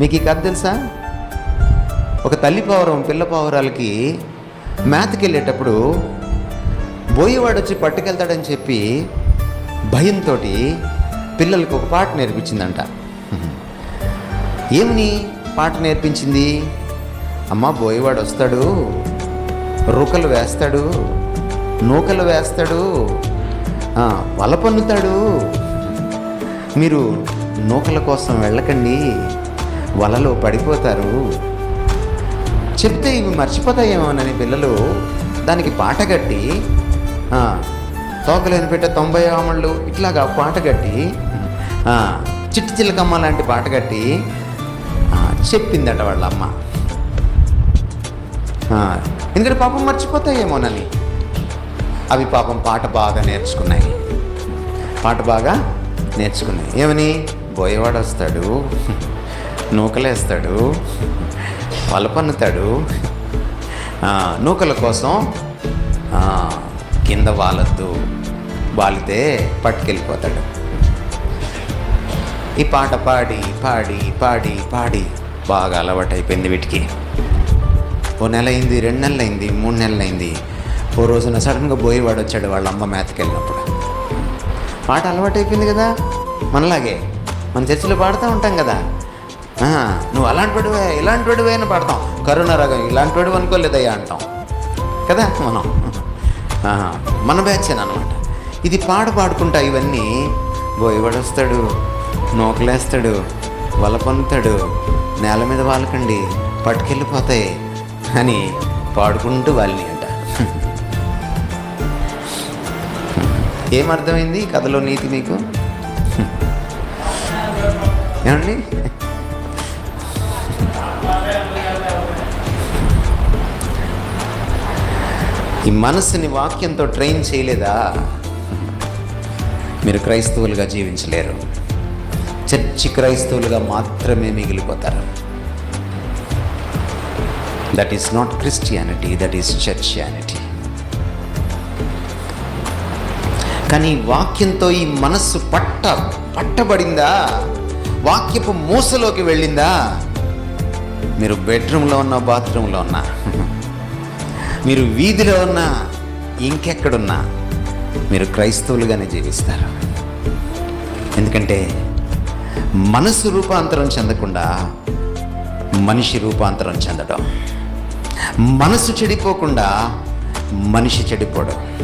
మీకు ఈ కథ తెలుసా? ఒక తల్లి పావురం పిల్ల పావురాలకి మేతకి వెళ్ళేటప్పుడు బోయేవాడు వచ్చి పట్టుకెళ్తాడని చెప్పి భయంతో పిల్లలకు ఒక పాట నేర్పించిందంట. ఏమని పాట నేర్పించింది? అమ్మ బోయేవాడు వస్తాడు రుకలు వేస్తాడు నూకలు వేస్తాడు వల పన్నుతాడు. మీరు నూకల కోసం వెళ్ళకండి వలలో పడిపోతారు. చెప్తే ఇవి మర్చిపోతాయేమోనని పిల్లలు. దానికి పాట కట్టి తోకలేని పెట్ట తొంభై ఆమళ్ళు ఇట్లాగా పాట కట్టి చిట్టి చిలకమ్మ లాంటి పాట కట్టి చెప్పిందట వాళ్ళ అమ్మ ఎందుకంటే పాపం మర్చిపోతాయేమోనని అవి పాపం పాట బాగా నేర్చుకున్నాయి. పాట బాగా నేర్చుకున్నాయి. ఏమని? బోయవాడు వస్తాడు నూకలేస్తాడు వల పన్నుతాడు నూకల కోసం కింద వాలద్దు వాలితే పట్టుకెళ్ళిపోతాడు. ఈ పాట పాడి పాడి పాడి పాడి బాగా అలవాటైపోయింది వీటికి. ఓ నెల అయింది రెండు నెలలు అయింది మూడు నెలలు అయింది ఓ రోజున సడన్గా బోయేవాడు వచ్చాడు వాళ్ళ అమ్మ మేతకి వెళ్ళినప్పుడు పాట అలవాటైపోయింది కదా? మనలాగే మన చర్చిలో పాడుతూ ఉంటాం కదా? నువ్వు అలాంటి వాడివే ఇలాంటి వాడివే అని పాడతాం. కరుణ రగం ఇలాంటి వాడు అనుకోలేదయ్యా అంటాం. కదా మనం? మన బ్యాచ్ని అనమాట ఇది పాట పాడుకుంటా ఇవన్నీ. బోయబడొస్తాడు వస్తాడు నూకలేస్తాడు వల పన్నుతాడు నేల మీద వాళ్ళకండి పట్టుకెళ్ళిపోతాయి అని పాడుకుంటూ వాళ్ళని అంట. ఏమర్థమైంది కథలో నీతి మీకు? ఏమండి? ఈ మనసుని వాక్యంతో ట్రైన్ చేయలేదా? మీరు క్రైస్తవులుగా జీవించలేరు. చర్చి క్రైస్తవులుగా మాత్రమే మిగిలిపోతారు. That is not Christianity that is churchianity. కానీ వాక్యంతో ఈ మనస్సు పట్ట పట్టబడిందా? వాక్యపు మూసలోకి వెళ్ళిందా? మీరు బెడ్రూమ్లో ఉన్నా బాత్రూంలో ఉన్నా. మీరు వీధిలో ఉన్నా ఇంకెక్కడున్నా మీరు క్రైస్తవులుగానే జీవిస్తారు. ఎందుకంటే మనసు రూపాంతరం చెందకుండా మనిషి రూపాంతరం చెందడం. మనసు చెడిపోకుండా మనిషి చెడిపోవడం.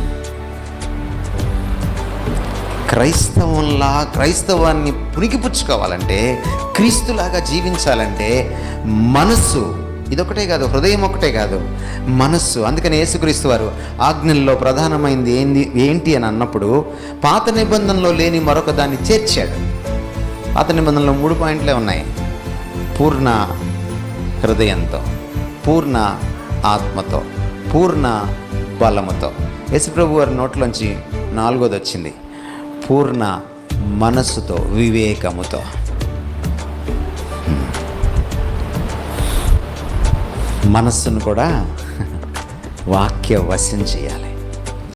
క్రైస్తవంలా క్రైస్తవాన్ని పుణికిపుచ్చుకోవాలంటే క్రీస్తులాగా జీవించాలంటే మనసు ఇదొకటే కాదు హృదయం ఒకటే కాదు మనస్సు. అందుకని యేసుక్రీస్తు వారు ఆజ్ఞల్లో ప్రధానమైంది ఏంది ఏంటి అని అన్నప్పుడు పాత నిబంధనలో లేని మరొక దాన్ని చేర్చాడు. పాత నిబంధనలో మూడు పాయింట్లే ఉన్నాయి. పూర్ణ హృదయంతో పూర్ణ ఆత్మతో పూర్ణ బలముతో. యశుప్రభు వారి నోట్లోంచి నాలుగోది వచ్చింది పూర్ణ మనస్సుతో వివేకముతో. మనస్సును కూడా వాక్య వశం చేయాలి.